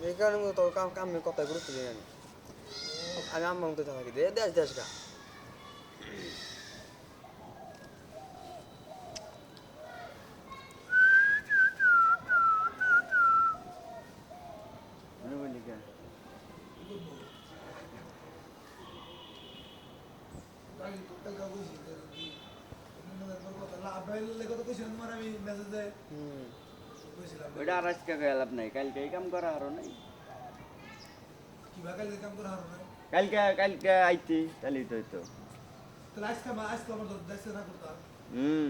এই কারণে আমি তোর কাম কাম কথা গুরুত্ব দিই আমি। আমি আম্মা মতো থাকি দে দেশ দেশ গা আমি বলি কে হুম। ওইটা আর আজকে গেলাম নাই কালকে এই কাম করা আরও নাই কালকে কালকে আইতি তাহলেই তো হইতো। হুম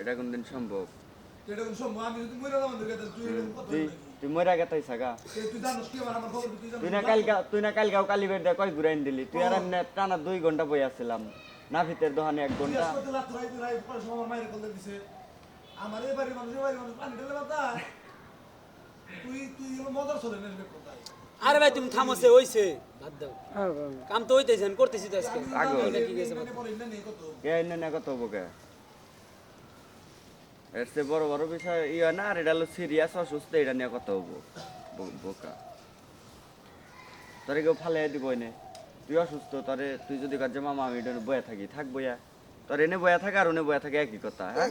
এটা কোনদিন সম্ভব? তুই তুই মরা গেতাই সাগা। তুই না কালকা তুই না কালকাও কালি বের দিয়ে কয় ঘুরাইন দিলি? তুই আর এমনি টানা দুই ঘণ্টা বই আসছিলাম না ভিতর দোকানে এক ঘণ্টা। আমার এই বাড়ির মানুষ বাড়ির মানুষ পানি ঢেলে বাতা তুই। তুই মজার চলে নেবে কোথায়? আরে ভাই তুমি থামছে হইছে। বাদ দাও। কাম তো হইতেছে আমি করতেছি তো আজকে। এটা কি গেছে কে এনে না কত হব কে? এর বড় বড় বিষয় ইয়ে না আর এটা হলো সিরিয়াস অসুস্থ এটা নিয়ে কত হব? ব- বোকা। তোরে কেউ ফালে দিব এনে। তুই অসুস্থ তোরে তুই যদি কাজ মামা আমি এটা বয়া থাকি থাক বয়া তোর এনে বয়া থাকে আর ওনে বয়া থাকে একই কথা হ্যাঁ?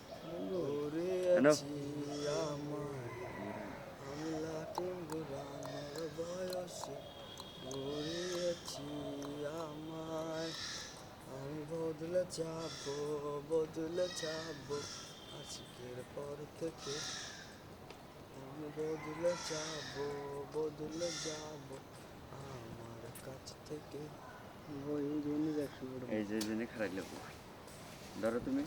বদলে যাব বদলে যাব আজকের পর থেকে আমি বদলে যাব বদলে যাব আমার কাছ থেকে এই যে জন্য খারাপ লাগবো ধরো তুমি